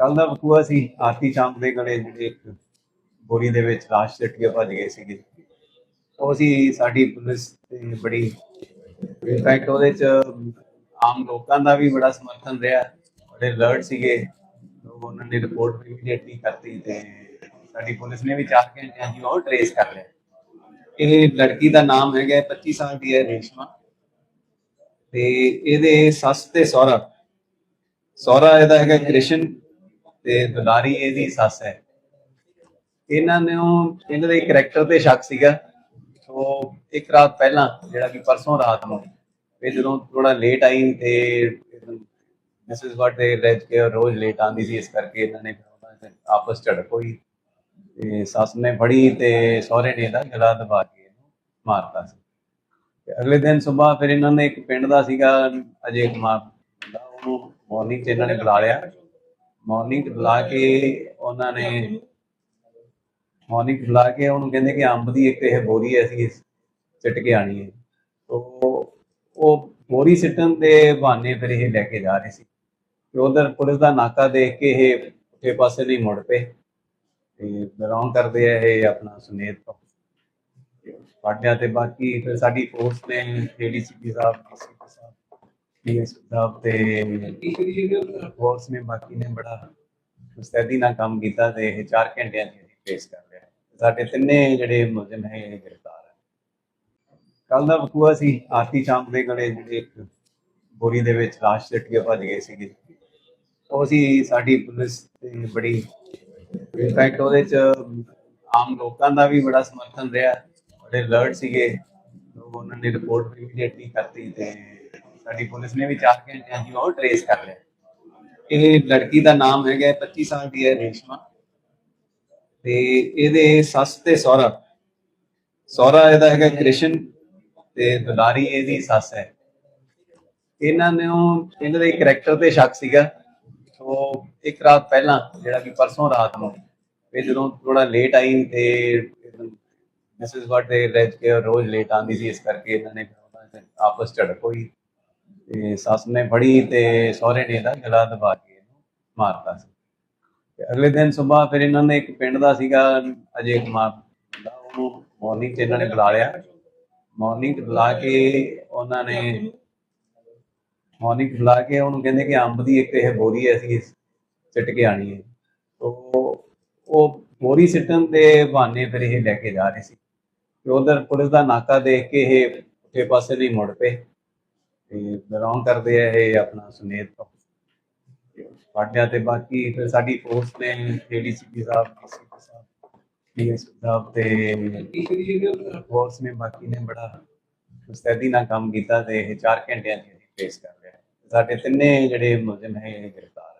ਕੱਲ ਦਾ ਬਕੂਆ ਸੀ, ਆਰਤੀ ਚਾਂਪ ਦੇ ਗਲੇ ਜਿਹੜੇ ਇੱਕ ਬੋਰੀ ਦੇ ਵਿੱਚ ਲਾਸ਼ ਚੱਟੀਆਂ ਭੱਜ ਗਏ ਸੀਗੇ। ਉਹ ਸੀ ਸਾਡੀ ਪੁਲਿਸ ਤੇ ਬੜੀ ਇਨਫੈਕਟ ਉਹਦੇ ਚ ਆਮ ਲੋਕਾਂ ਦਾ ਵੀ ਬੜਾ ਸਮਰਥਨ ਰਿਹਾ। ਬੜੇ ਅਲਰਟ ਸੀਗੇ। ਲੋਕ ਉਹਨਾਂ ਨੇ ਰਿਪੋਰਟ ਇਮੀਡੀਏਟਲੀ ਕਰਤੀ ਤੇ ਸਾਡੀ ਪੁਲਿਸ ਨੇ ਵੀ 4 ਘੰਟਿਆਂ ਦੀ ਉਹ ਟ੍ਰੇਸ ਕਰ ਲਿਆ। ਇਹ ਲੜਕੀ ਦਾ ਨਾਮ ਹੈਗਾ 25 ਸਾਲ ਦੀ ਹੈ ਰੇਸ਼ਮਾ। ਤੇ ਇਹਦੇ ਸੱਸ ਤੇ ਸਹੁਰਾ। ਸਹੁਰਾ ਇਹਦਾ ਹੈਗਾ ਕ੍ਰਿਸ਼ਨ। ਤੇ ਦੁਲਾਰੀ ਇਹਦੀ ਸੱਸ ਹੈ। ਇਹਨਾਂ ਨੇ ਉਹ ਇਹਨਾਂ ਦੇ ਕਰੈਕਟਰ ਤੇ ਸ਼ੱਕ ਸੀਗਾ। ਉਹ ਇੱਕ ਰਾਤ ਪਹਿਲਾਂ, ਜਿਹੜਾ ਕਿ ਪਰਸੋਂ ਰਾਤ ਨੂੰ ਇਹ ਜਦੋਂ ਥੋੜਾ ਲੇਟ ਆਈ ਤੇ ਦਿਸ ਇਜ਼ ਵਾਟ ਦੇ ਲੈਜ ਕੇ ਰੋਜ਼ ਲੇਟ ਆਂਦੀ ਸੀ, ਇਸ ਕਰਕੇ ਇਹਨਾਂ ਨੇ ਆਪਸ ਝੜਕ ਹੋਈ। ਤੇ ਸੱਸ ਨੇ ਫੜੀ ਤੇ ਸਹੁਰੇ ਨੇ ਇਹਦਾ ਗਲਾ ਦਬਾ ਕੇ ਇਹਨੂੰ ਮਾਰਤਾ ਸੀ। ਤੇ ਅਗਲੇ ਦਿਨ ਸਵੇਰ ਫਿਰ ਇਹਨਾਂ ਨੇ ਇੱਕ ਪਿੰਡ ਦਾ ਸੀਗਾ, ਅਜੇ ਕੁਮਾਰ ਦਾ, ਉਹਨੂੰ ਮਾਰਨਿੰਗ ਚ ਇਹਨਾਂ ਨੇ ਬੁਲਾ ਲਿਆ। ਮਾਰਨਿੰਗ ਬੁਲਾ ਕੇ ਉਹਨਾਂ ਨੇ ਮਾਰਨਿੰਗ ਬੁਲਾ ਕੇ ਉਹਨੂੰ ਕਹਿੰਦੇ ਕਿ ਅੰਬ ਦੀ ਇੱਕ ਇਹ ਬੋਰੀ ਹੈ ਅਸੀਂ ਸਿੱਟ ਕੇ ਆਣੀ ਹੈ। ਉਹ ਉਹ ਬੋਰੀ ਸਿੱਟਣ ਦੇ ਬਹਾਨੇ ਫਿਰ ਇਹ ਲੈ ਕੇ ਜਾ ਰਹੇ ਸੀ। ਤੇ ਉਧਰ ਪੁਲਿਸ ਦਾ ਨਾਕਾ ਦੇਖ ਕੇ ਇਹ ਪੁੱਠੇ ਪਾਸੇ ਨਹੀਂ ਮੁੜ ਪਏ। ਤੇ ਬਿਲੋਂਗ ਕਰਦੇ ਆ ਇਹ ਆਪਣਾ ਸੁਨੇਤ ਤੋਂ। ਪਾਟਿਆ ਤੇ ਬਾਕੀ ਫਿਰ ਸਾਡੀ ਫੋਰਸ ਨੇ, ਏਡੀਸੀਪੀ ਸਾਹਿਬ ਡੀਸੀਪੀ ਸਾਹਿਬ ਤੇ ਫੋਰਸ ਨੇ ਬਾਕੀ ਨੇ ਬੜਾ ਮੁਸਤੈਦੀ ਨਾਲ ਕੰਮ ਕੀਤਾ ਤੇ ਇਹ 4 ਘੰਟਿਆਂ ਚ ਫੇਸ ਕਰ ਲਿਆ। ਸਾਡੇ ਤਿੰਨੇ ਜਿਹੜੇ ਮੁਲਜ਼ਮ ਹੈ ਇਹ ਗ੍ਰਿਫਤਾਰ ਹੈ ਕੱਲ ਦਾ ਵਕੂਆ ਸੀ, ਆਰਤੀ ਚਾਂਪ ਦੇ ਗਲੇ ਜਿਹੜੇ ਇੱਕ ਬੋਰੀ ਦੇ ਵਿੱਚ ਲਾਸ਼ ਚੱਟੀਆਂ ਭੱਜ ਗਏ ਸੀਗੇ। ਉਹ ਸੀ ਸਾਡੀ ਪੁਲਿਸ ਤੇ ਬੜੀ ਇਨਫੈਕਟ ਉਹਦੇ ਚ ਆਮ ਲੋਕਾਂ ਦਾ ਵੀ ਬੜਾ ਸਮਰਥਨ ਰਿਹਾ। ਬੜੇ ਅਲਰਟ ਸੀਗੇ। ਉਹਨਾਂ ਨੇ ਰਿਪੋਰਟ ਇਮੀਡੀਏਟਲੀ ਕਰਤੀ ਤੇ ਸਾਡੀ ਪੁਲਿਸ ਨੇ ਵੀ 4 ਘੰਟਿਆਂ ਦੀ ਉਹ ਟ੍ਰੇਸ ਕਰ ਲਿਆ। ਇਹ ਲੜਕੀ ਦਾ ਨਾਮ ਹੈਗਾ 25 ਸਾਲ ਦੀ ਹੈ ਰੇਸ਼ਮਾ। ਤੇ ਇਹਦੇ ਸੱਸ ਤੇ ਸਹੁਰਾ। ਸਹੁਰਾ ਇਹਦਾ ਹੈਗਾ ਕ੍ਰਿਸ਼ਨ ਤੇ ਦੁਲਾਰੀ ਇਹਦੀ ਸੱਸ ਹੈ। ਇਹਨਾਂ ਨੇ ਉਹ, ਇਹਨਾਂ ਦੇ ਕਰੈਕਟਰ ਤੇ ਸ਼ੱਕ ਸੀਗਾ। ਉਹ ਇੱਕ ਰਾਤ ਪਹਿਲਾਂ, ਜਿਹੜਾ ਕਿ ਪਰਸੋਂ ਰਾਤ ਨੂੰ ਇਹ ਜਦੋਂ ਥੋੜਾ ਲੇਟ ਆਈ ਤੇ ਦਿਸ ਵਾਟ ਦੇ ਲੈਜ ਕੇ ਰੋਜ਼ ਲੇਟ ਆਂਦੀ ਸੀ, ਇਸ ਕਰਕੇ ਇਹਨਾਂ ਨੇ ਆਪਸ ਝੜਕ ਹੋਈ। ਤੇ ਸੱਸ ਨੇ ਫੜੀ ਤੇ ਸਹੁਰੇ ਨੇ ਇਹਦਾ ਗਲਾ ਦਬਾ ਕੇ ਇਹਨੂੰ ਮਾਰਤਾ ਸੀ। ਤੇ ਅਗਲੇ ਦਿਨ ਸਵੇਰ ਫਿਰ ਇਹਨਾਂ ਨੇ ਇੱਕ ਪਿੰਡ ਦਾ ਸੀਗਾ ਅਜੇ ਕੁਮਾਰ ਦਾ, ਉਹਨੂੰ ਮਾਰਨਿੰਗ ਚ ਇਹਨਾਂ ਨੇ ਬੁਲਾ ਲਿਆ। ਮਾਰਨਿੰਗ ਬੁਲਾ ਕੇ ਉਹਨਾਂ ਨੇ ਮਾਰਨਿੰਗ ਬੁਲਾ ਕੇ ਉਹਨੂੰ ਕਹਿੰਦੇ ਕਿ ਅੰਬ ਦੀ ਇੱਕ ਇਹ ਬੋਰੀ ਹੈ, ਅਸੀਂ ਸਿੱਟ ਕੇ ਆਣੀ ਹੈ। ਉਹ ਉਹ ਬੋਰੀ ਸਿੱਟਣ ਦੇ ਬਹਾਨੇ ਫਿਰ ਇਹ ਲੈ ਕੇ ਜਾ ਰਹੇ ਸੀ। ਤੇ ਉਧਰ ਪੁਲਿਸ ਦਾ ਨਾਕਾ ਦੇਖ ਕੇ ਇਹ ਪੁੱਠੇ ਪਾਸੇ ਨਹੀਂ ਮੁੜ ਪਏ। ਤੇ ਬਿਲੋਂਗ ਕਰਦੇ ਆ ਇਹ ਆਪਣਾ ਸੁਨੇਤ ਤੋਂ। ਪਾਟਿਆ ਤੇ ਬਾਕੀ ਫਿਰ ਸਾਡੀ ਫੋਰਸ ਨੇ ADCP sahib DCP sahib DSP sahib ਤੇ ਫੋਰਸ ਨੇ ਬਾਕੀ ਨੇ ਬੜਾ ਮੁਸਤੈਦੀ ਨਾਲ ਕੰਮ ਕੀਤਾ ਤੇ ਇਹ 4 ਘੰਟਿਆਂ ਚ ਫੇਸ ਕਰ ਲਿਆ ਸਾਡੇ ਤਿੰਨੇ ਜਿਹੜੇ ਮੁਲਜ਼ਮ ਹੈ ਇਹ ਗ੍ਰਿਫਤਾਰ।